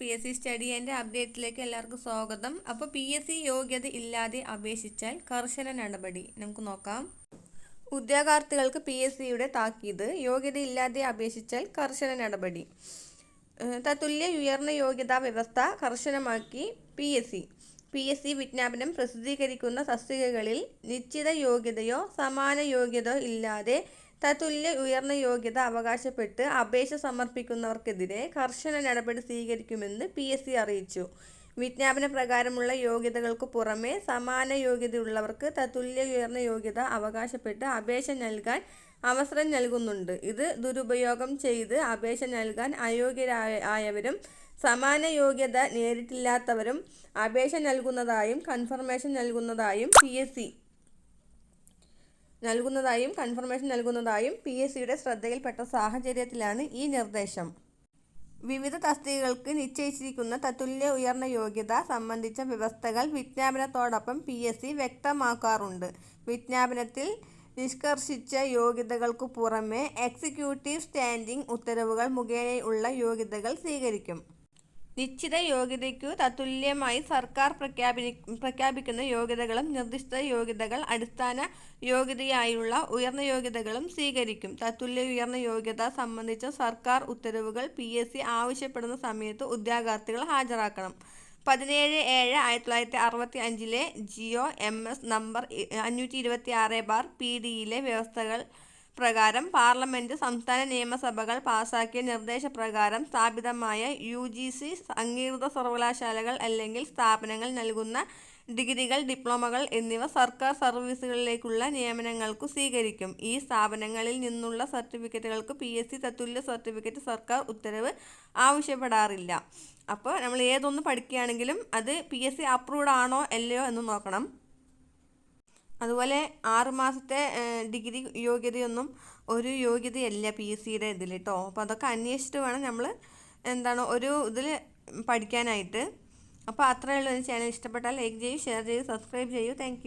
P S C study എന്റെ അപ്ഡേറ്റിലേക്ക് എല്ലാവർക്കും സ്വാഗതം. അപ്പോൾ പി എസ് സി യോഗ്യത ഇല്ലാതെ അപേക്ഷിച്ചാൽ കർശന നടപടി. നമുക്ക് നോക്കാം. ഉദ്യോഗാർത്ഥികൾക്ക് പി എസ് സിയുടെ താക്കീത് യോഗ്യത ഇല്ലാതെ അപേക്ഷിച്ചാൽ കർശന നടപടി. തത്തുല്യ ഉയർന്ന യോഗ്യതാ വ്യവസ്ഥ കർശനമാക്കി P S C P S C വിജ്ഞാപനം പ്രസിദ്ധീകരിക്കുന്ന തസ്തികകളിൽ നിശ്ചിത യോഗ്യതയോ സമാന യോഗ്യതയോ ഇല്ലാതെ തത്തുല്യ ഉയർന്ന യോഗ്യത അവകാശപ്പെട്ട് അപേക്ഷ സമർപ്പിക്കുന്നവർക്കെതിരെ കർശന നടപടി സ്വീകരിക്കുമെന്ന് പി എസ് സി അറിയിച്ചു. വിജ്ഞാപന പ്രകാരമുള്ള യോഗ്യതകൾക്ക് പുറമെ സമാന യോഗ്യതയുള്ളവർക്ക് തത്തുല്യ ഉയർന്ന യോഗ്യത അവകാശപ്പെട്ട് അപേക്ഷ നൽകാൻ അവസരം നൽകുന്നുണ്ട്. ഇത് ദുരുപയോഗം ചെയ്ത് അപേക്ഷ നൽകാൻ അയോഗ്യരായ ആയവരും സമാന യോഗ്യത നേരിട്ടില്ലാത്തവരും അപേക്ഷ നൽകുന്നതായും കൺഫർമേഷൻ നൽകുന്നതായും പി എസ് സി നൽകുന്നതായും കൺഫർമേഷൻ നൽകുന്നതായും പി എസ് സിയുടെ ശ്രദ്ധയിൽപ്പെട്ട സാഹചര്യത്തിലാണ് ഈ നിർദ്ദേശം. വിവിധ തസ്തികകൾക്ക് നിശ്ചയിച്ചിരിക്കുന്ന തത്തുല്യ ഉയർന്ന യോഗ്യത സംബന്ധിച്ച വ്യവസ്ഥകൾ വിജ്ഞാപനത്തോടൊപ്പം പി എസ് സി വ്യക്തമാക്കാറുണ്ട്. വിജ്ഞാപനത്തിൽ നിഷ്കർഷിച്ച യോഗ്യതകൾക്കു പുറമെ എക്സിക്യൂട്ടീവ് സ്റ്റാൻഡിംഗ് ഉത്തരവുകൾ മുഖേനയുള്ള യോഗ്യതകൾ സ്വീകരിക്കും. നിശ്ചിത യോഗ്യതയ്ക്കു തത്തുല്യമായി സർക്കാർ പ്രഖ്യാപി പ്രഖ്യാപിക്കുന്ന യോഗ്യതകളും നിർദ്ദിഷ്ട യോഗ്യതകൾ അടിസ്ഥാന യോഗ്യതയായുള്ള ഉയർന്ന യോഗ്യതകളും സ്വീകരിക്കും. തത്തുല്യ ഉയർന്ന യോഗ്യത സംബന്ധിച്ച സർക്കാർ ഉത്തരവുകൾ പി ആവശ്യപ്പെടുന്ന സമയത്ത് ഉദ്യോഗാർത്ഥികൾ ഹാജരാക്കണം. പതിനേഴ് ഏഴ് ആയിരത്തി തൊള്ളായിരത്തി അറുപത്തി അഞ്ചിലെ ജിയോ എം എസ് നമ്പർ അഞ്ഞൂറ്റി ഇരുപത്തി ആറ് ബാർ പി ഡിയിലെ വ്യവസ്ഥകൾ പ്രകാരം പാർലമെന്റ് സംസ്ഥാന നിയമസഭകൾ പാസാക്കിയ നിർദ്ദേശപ്രകാരം സ്ഥാപിതമായ യു ജി സി അംഗീകൃത സർവകലാശാലകൾ അല്ലെങ്കിൽ സ്ഥാപനങ്ങൾ നൽകുന്ന ഡിഗ്രികൾ ഡിപ്ലോമകൾ എന്നിവ സർക്കാർ സർവീസുകളിലേക്കുള്ള നിയമനങ്ങൾക്കു സ്വീകരിക്കും. ഈ സ്ഥാപനങ്ങളിൽ നിന്നുള്ള സർട്ടിഫിക്കറ്റുകൾക്ക് പി എസ് സി തത്തുല്യ സർട്ടിഫിക്കറ്റ് സർക്കാർ ഉത്തരവ് ആവശ്യപ്പെടാറില്ല. അപ്പോൾ നമ്മൾ ഏതൊന്ന് പഠിക്കുകയാണെങ്കിലും അത് പി എസ് സി അപ്രൂവ്ഡ് ആണോ അല്ലയോ എന്ന് നോക്കണം. അതുപോലെ ആറ് മാസത്തെ ഡിഗ്രി യോഗ്യതയൊന്നും ഒരു യോഗ്യതയല്ല പി എസ് സിയുടെ ഇതിൽ കേട്ടോ അപ്പോൾ അതൊക്കെ അന്വേഷിച്ചിട്ട് വേണം നമ്മൾ എന്താണ് ഒരു ഇതിൽ പഠിക്കാനായിട്ട്. അപ്പോൾ അത്രയേ ഉള്ളൂ. ചാനൽ ഇഷ്ടപ്പെട്ടാൽ ലൈക്ക് ചെയ്യൂ ഷെയർ ചെയ്യൂ സബ്സ്ക്രൈബ് ചെയ്യൂ. താങ്ക്